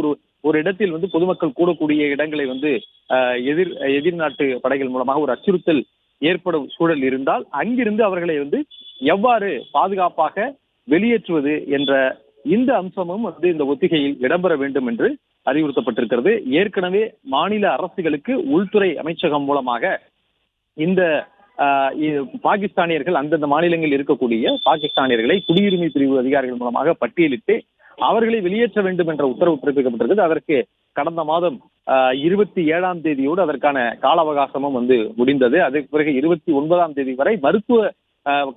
ஒரு ஒரு இடத்தில் வந்து பொதுமக்கள் கூடக்கூடிய இடங்களை வந்து எதிர் எதிர்நாட்டு படைகள் மூலமாக ஒரு அச்சுறுத்தல் ஏற்படும் சூழல் இருந்தால் அங்கிருந்து அவர்களை வந்து எவ்வாறு பாதுகாப்பாக வெளியேற்றுவது என்ற இந்த அம்சமும் வந்து இந்த ஒத்திகையில் இடம்பெற வேண்டும் என்று அறிவுறுத்தப்பட்டிருக்கிறது. ஏற்கனவே மாநில அரசுகளுக்கு உள்துறை அமைச்சகம் மூலமாக இந்த பாகிஸ்தானியர்கள் அந்தந்த மாநிலங்களில் இருக்கக்கூடிய பாகிஸ்தானியர்களை குடியுரிமை பிரிவு அதிகாரிகள் மூலமாக பட்டியலிட்டு அவர்களை வெளியேற்ற வேண்டும் என்ற உத்தரவு பிறப்பிக்கப்பட்டிருக்கிறது. அதற்கு கடந்த மாதம் ஆஹ், இருபத்தி ஏழாம் தேதியோடு அதற்கான கால அவகாசமும் வந்து முடிந்தது. அதற்கு பிறகு இருபத்தி ஒன்பதாம் தேதி வரை மருத்துவ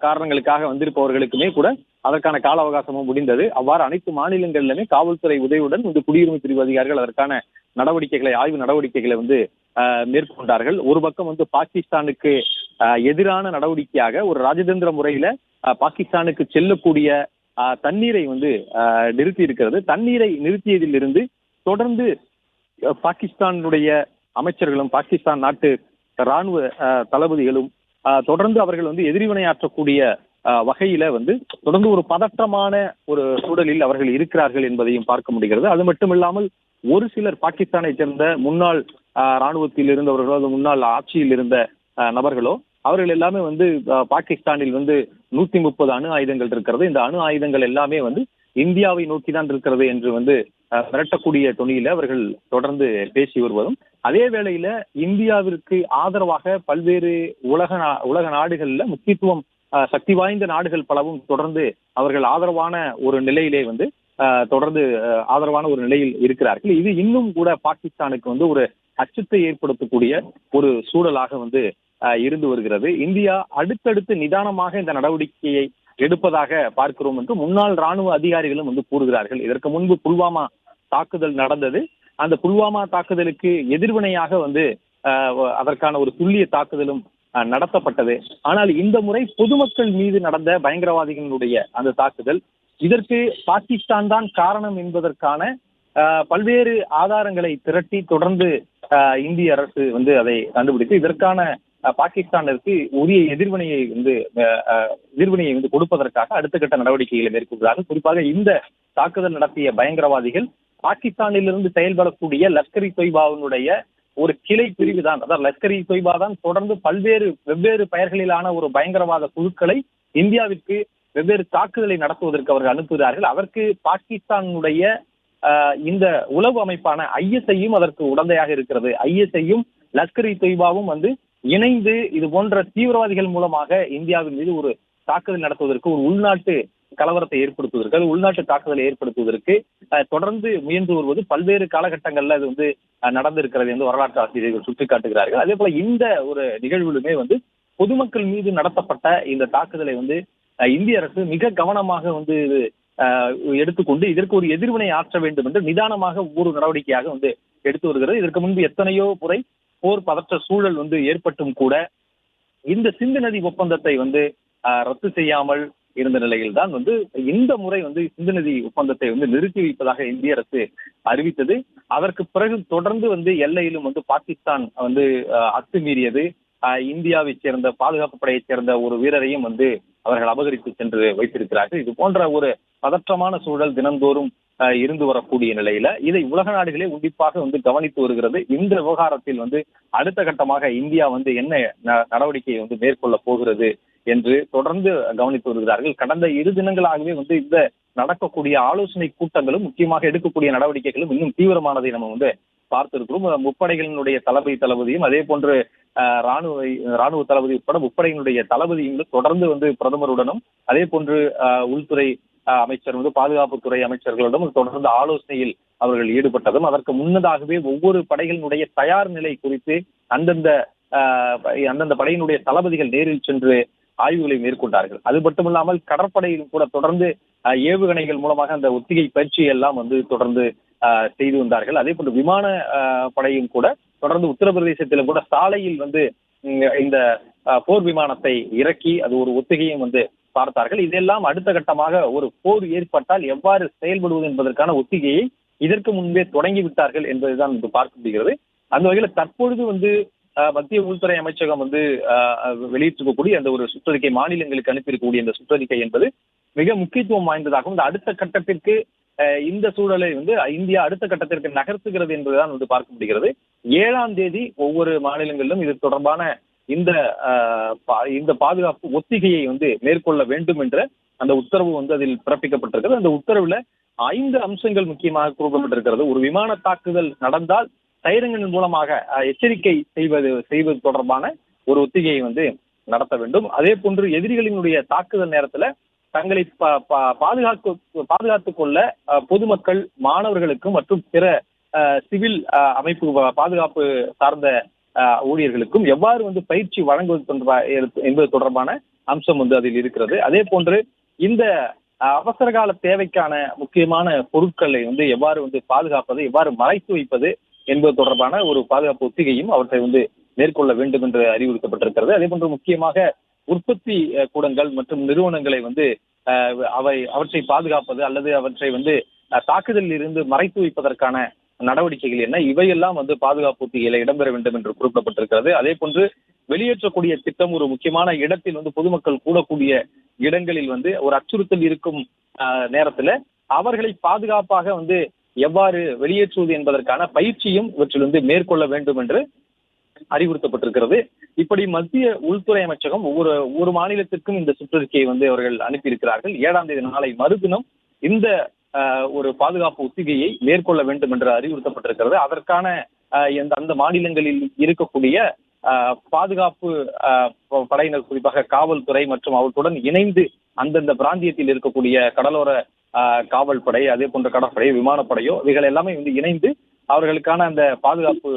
காரணங்களுக்காக வந்திருப்பவர்களுக்குமே கூட அதற்கான கால அவகாசமும் முடிந்தது. அவ்வாறு அனைத்து மாநிலங்களிலுமே காவல்துறை உதவியுடன் இந்த குடியுரிமை பிரிவு அதிகாரிகள் அதற்கான நடவடிக்கைகளை ஆய்வு நடவடிக்கைகளை வந்து ஆஹ், மேற்கொண்டார்கள். ஒரு பக்கம் வந்து பாகிஸ்தானுக்கு ஆஹ், எதிரான நடவடிக்கையாக ஒரு ராஜதந்திர முறையில பாகிஸ்தானுக்கு செல்லக்கூடிய தண்ணீரை வந்து நிறுத்தி இருக்கிறது தண்ணீரை நிறுத்தியதிலிருந்து தொடர்ந்து பாகிஸ்தானுடைய அமைச்சர்களும் பாகிஸ்தான் நாட்டு ராணுவ தளபதிகளும் தொடர்ந்து அவர்கள் வந்து எதிர்வினையாற்றக்கூடிய வகையில வந்து தொடர்ந்து ஒரு பதற்றமான ஒரு சூழலில் அவர்கள் இருக்கிறார்கள் என்பதையும் பார்க்க முடிகிறது. அது மட்டுமில்லாமல் ஒரு சிலர் பாகிஸ்தானை சேர்ந்த முன்னாள் ராணுவத்தில் இருந்தவர்களோ முன்னாள் ஆட்சியில் இருந்த நபர்களோ அவர்கள் எல்லாமே வந்து பாகிஸ்தானில் வந்து நூத்தி முப்பது அணு ஆயுதங்கள் இருக்கிறது. இந்த அணு ஆயுதங்கள் எல்லாமே வந்து இந்தியாவை நோக்கி தான் இருக்கிறது என்று வந்து மிரட்டக்கூடிய தொனியில அவர்கள் தொடர்ந்து பேசி வருவதும். அதே வேளையில இந்தியாவிற்கு ஆதரவாக பல்வேறு உலக நா- உலக நாடுகள்ல முக்கியத்துவம் ஆஹ், சக்தி வாய்ந்த நாடுகள் பலவும் தொடர்ந்து அவர்கள் ஆதரவான ஒரு நிலையிலே வந்து ஆஹ், தொடர்ந்து ஆஹ், ஆதரவான ஒரு நிலையில் இருக்கிறார்கள். இது இன்னும் கூட பாகிஸ்தானுக்கு வந்து ஒரு அச்சத்தை ஏற்படுத்தக்கூடிய ஒரு சூழலாக வந்து இருந்து வருகிறது. இந்தியா அடுத்தடுத்து நிதானமாக இந்த நடவடிக்கையை எடுப்பதாக பார்க்கிறோம் என்று முன்னாள் ராணுவ அதிகாரிகளும் வந்து கூறுகிறார்கள். இதற்கு முன்பு புல்வாமா தாக்குதல் நடந்தது. அந்த புல்வாமா தாக்குதலுக்கு எதிர்வினையாக வந்து ஆஹ், அதற்கான ஒரு துல்லிய தாக்குதலும் நடத்தப்பட்டது. ஆனால் இந்த முறை பொதுமக்கள் மீது நடந்த பயங்கரவாதிகளுடைய அந்த தாக்குதல் இதற்கு பாகிஸ்தான் தான் காரணம் என்பதற்கான ஆஹ், பல்வேறு ஆதாரங்களை திரட்டி தொடர்ந்து ஆஹ், இந்திய அரசு வந்து அதை கண்டுபிடித்து இதற்கான பாகிஸ்தானிற்கு உரிய எதிர்வினையை வந்து எதிர்வினையை வந்து கொடுப்பதற்காக அடுத்த கட்ட நடவடிக்கைகளை மேற்கொள்கிறார்கள். குறிப்பாக இந்த தாக்குதல் நடத்திய பயங்கரவாதிகள் பாகிஸ்தானிலிருந்து செயல்படக்கூடிய லஷ்கர் இ தொய்பாவினுடைய ஒரு கிளை பிரிவு தான். அதாவது லஷ்கர் இ தொய்பா தான் தொடர்ந்து பல்வேறு வெவ்வேறு பெயர்களிலான ஒரு பயங்கரவாத குழுக்களை இந்தியாவிற்கு வெவ்வேறு தாக்குதலை நடத்துவதற்கு அவர்கள் அனுப்புகிறார்கள். அதற்கு பாகிஸ்தானுடைய இந்த உளவு அமைப்பான ஐஎஸ்ஐயும் அதற்கு உடந்தையாக இருக்கிறது. ஐஎஸ்ஐயும் லஷ்கர் இ தொய்பாவும் வந்து இணைந்து இது போன்ற தீவிரவாதிகள் மூலமாக இந்தியாவின் மீது ஒரு தாக்குதல் நடத்துவதற்கு ஒரு உள்நாட்டு கலவரத்தை ஏற்படுத்துவதற்கு அது உள்நாட்டு தாக்குதலை ஏற்படுத்துவதற்கு தொடர்ந்து முயன்று வருவது பல்வேறு காலகட்டங்கள்ல அது வந்து நடந்திருக்கிறது என்று வரலாற்று ஆசிரியர்கள் சுட்டிக்காட்டுகிறார்கள். அதே போல இந்த ஒரு நிகழ்விலுமே வந்து பொதுமக்கள் மீது நடத்தப்பட்ட இந்த தாக்குதலை வந்து இந்திய அரசு மிக கவனமாக வந்து இது எடுத்துக்கொண்டு இதற்கு ஒரு எதிர்வினை ஆற்ற வேண்டும் என்று நிதானமாக ஒவ்வொரு நடவடிக்கையாக வந்து எடுத்து வருகிறது. இதற்கு முன்பு எத்தனையோ முறை போர் பதற்ற சூழல் வந்து ஏற்பட்டும் கூட இந்த சிந்து நதி ஒப்பந்தத்தை வந்து ரத்து செய்யாமல் இருந்த நிலையில் தான் வந்து இந்த முறை வந்து சிந்து நதி ஒப்பந்தத்தை வந்து நிறுத்தி வைப்பதாக இந்திய அரசு அறிவித்தது. அதற்கு பிறகு தொடர்ந்து வந்து எல்லையிலும் வந்து பாகிஸ்தான் வந்து அத்துமீறியது. ஆஹ், சேர்ந்த பாதுகாப்பு படையைச் சேர்ந்த ஒரு வீரரையும் வந்து அவர்கள் அபகரித்து சென்று வைத்திருக்கிறார்கள். இது போன்ற ஒரு பதற்றமான சூழல் தினந்தோறும் இருந்து வரக்கூடிய நிலையில இதை உலக நாடுகளே உன்னிப்பாக வந்து கவனித்து வருகிறது. இந்த விவகாரத்தில் வந்து அடுத்த கட்டமாக இந்தியா வந்து என்ன ந- நடவடிக்கையை வந்து மேற்கொள்ள போகிறது என்று தொடர்ந்து கவனித்து வருகிறார்கள். கடந்த இரு தினங்களாகவே வந்து இந்த நடக்கக்கூடிய ஆலோசனை கூட்டங்களும் முக்கியமாக எடுக்கக்கூடிய நடவடிக்கைகளும் இன்னும் தீவிரமானதை நம்ம வந்து பார்த்திருக்கிறோம். முப்படைகளினுடைய தளபதி தளபதியும் அதே போன்று ராணுவ ராணுவ தளபதி உட்பட முப்படையினுடைய தளபதியும் தொடர்ந்து வந்து பிரதமருடனும் அதே போன்று உள்துறை அமைச்சர் வந்து பாதுகாப்புத்துறை அமைச்சர்களிடம் தொடர்ந்து ஆலோசனையில் அவர்கள் ஈடுபட்டதும் அதற்கு முன்னதாகவே ஒவ்வொரு படைகளினுடைய தயார் நிலை குறித்து அந்தந்த ஆஹ், அந்தந்த படையினுடைய தளபதிகள் நேரில் சென்று ஆய்வுகளை மேற்கொண்டார்கள். அது மட்டுமில்லாமல் கடற்படையிலும் கூட தொடர்ந்து ஏவுகணைகள் மூலமாக அந்த ஒத்திகை பயிற்சி எல்லாம் வந்து தொடர்ந்து ஆஹ், செய்து வந்தார்கள். அதே போன்று விமான படையும் கூட தொடர்ந்து உத்தரப்பிரதேசத்திலும் கூட சாலையில் வந்து இந்த போர் விமானத்தை இறக்கி அது ஒரு ஒத்திகையும் வந்து பார்த்தார்கள். இதெல்லாம் அடுத்த கட்டமாக ஒரு போர் ஏற்பட்டால் எவ்வாறு செயல்படுவது என்பதற்கான ஒத்திகையை இதற்கு முன்பே தொடங்கி விட்டார்கள் என்பதுதான் இங்கு பார்க்க முடிகிறது. அந்த வகையில் தற்பொழுது வந்து மத்திய உள்துறை அமைச்சகம் வந்து வெளியிட்டிருக்கக்கூடிய அந்த ஒரு சுற்றறிக்கை மாநிலங்களுக்கு அனுப்பியிருக்கக்கூடிய இந்த சுற்றறிக்கை என்பது மிக முக்கியத்துவம் வாய்ந்ததாகவும் இந்த அடுத்த கட்டத்திற்கு இந்த சூழலை வந்து இந்தியா அடுத்த கட்டத்திற்கு நகர்த்துகிறது என்பதுதான் வந்து பார்க்க முடிகிறது. ஏழாம் தேதி ஒவ்வொரு மாநிலங்களிலும் இது தொடர்பான இந்த பா- இந்த பாதுகாப்பு ஒத்திகையை வந்து மேற்கொள்ள வேண்டும் என்ற அந்த உத்தரவு வந்து அதில் பிறப்பிக்கப்பட்டிருக்கிறது. அந்த உத்தரவுல ஐந்து அம்சங்கள் முக்கியமாக கூறப்பட்டிருக்கிறது. ஒரு விமான தாக்குதல் நடந்தால் சைரங்களின் மூலமாக எச்சரிக்கை செய்வது செய்வது தொடர்பான ஒரு ஒத்திகையை வந்து நடத்த வேண்டும். அதே போன்று எதிரிகளினுடைய தாக்குதல் நேரத்துல தங்களை பா- பா- பாதுகாக்க பாதுகாத்துக் கொள்ள அஹ், பொதுமக்கள் மாணவர்களுக்கும் மற்றும் பிற அஹ், சிவில் அஹ், அமைப்பு பாதுகாப்பு சார்ந்த ஊழியர்களுக்கும் எவ்வாறு வந்து பயிற்சி வழங்குவது தொடர்பா- என்பது தொடர்பான அம்சம் வந்து அதில் இருக்கிறது. அதே போன்று இந்த அவசரகால அவசர கால தேவைக்கான முக்கியமான பொருட்களை வந்து எவ்வாறு வந்து பாதுகாப்பது எவ்வாறு மறைத்து வைப்பது என்பது தொடர்பான ஒரு பாதுகாப்பு ஒத்திகையும் அவற்றை வந்து மேற்கொள்ள வேண்டும் என்று அறிவுறுத்தப்பட்டிருக்கிறது. அதே போன்று முக்கியமாக உற்பத்தி கூடங்கள் மற்றும் நிறுவனங்களை வந்து அவை அவற்றை பாதுகாப்பது அல்லது அவற்றை வந்து தாக்குதலில் இருந்து மறைத்து வைப்பதற்கான நடவடிக்கைகள் என்ன? இவையெல்லாம் வந்து பாதுகாப்பு ஒத்திகையில இடம்பெற வேண்டும் என்று குறிப்பிடப்பட்டிருக்கிறது. அதே போன்று வெளியேற்றக்கூடிய திட்டம் ஒரு முக்கியமான இடத்தில் வந்து பொதுமக்கள் கூடக்கூடிய இடங்களில் வந்து ஒரு அச்சுறுத்தல் இருக்கும் அஹ், நேரத்துல அவர்களை பாதுகாப்பாக வந்து எவ்வாறு வெளியேற்றுவது என்பதற்கான பயிற்சியும் இவற்றில் வந்து மேற்கொள்ள வேண்டும் என்று அறிவுறுத்தப்பட்டிருக்கிறது. இப்படி மத்திய உள்துறை அமைச்சகம் ஒவ்வொரு ஒவ்வொரு மாநிலத்திற்கும் இந்த சுற்றறிக்கையை வந்து அவர்கள் அனுப்பியிருக்கிறார்கள். ஏழாம் தேதி நாளை மறுதினம் இந்த ஒரு பாதுகாப்பு ஒத்திகையை மேற்கொள்ள வேண்டும் என்று அறிவுறுத்தப்பட்டிருக்கிறது. அதற்கான எந்த அந்த மாநிலங்களில் இருக்கக்கூடிய பாதுகாப்பு படையினர் குறிப்பாக காவல்துறை மற்றும் அவற்றுடன் இணைந்து அந்தந்த பிராந்தியத்தில் இருக்கக்கூடிய கடலோர காவல் படை அதே போன்ற கடற்படை விமானப்படையோ இவைகள் எல்லாமே வந்து இணைந்து அவர்களுக்கான அந்த பாதுகாப்பு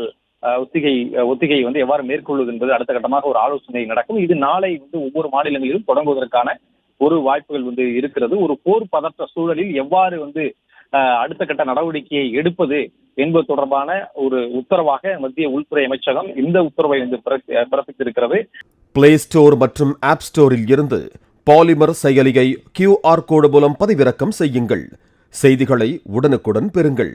ஒத்திகை ஒத்திகையை வந்து எவ்வாறு மேற்கொள்வது என்பது அடுத்த கட்டமாக ஒரு ஆலோசனை நடக்கும். இது நாளை வந்து ஒவ்வொரு மாநிலங்களிலும் தொடங்குவதற்கான ஒரு வாய்ப்புகள் வந்து இருக்கிறது. ஒரு போர் பதற்ற சூழலில் எவ்வாறு வந்து அடுத்த கட்ட நடவடிக்கையை எடுப்பது என்பது தொடர்பான ஒரு உத்தரவாக மத்திய உள்துறை அமைச்சகம் இந்த உத்தரவை வந்து பிறப்பித்திருக்கிறது. பிளே ஸ்டோர் மற்றும் ஆப் ஸ்டோரில் இருந்து பாலிமர் செயலியை கியூஆர் கோடு மூலம் பதிவிறக்கம் செய்யுங்கள். செய்திகளை உடனுக்குடன் பெறுங்கள்.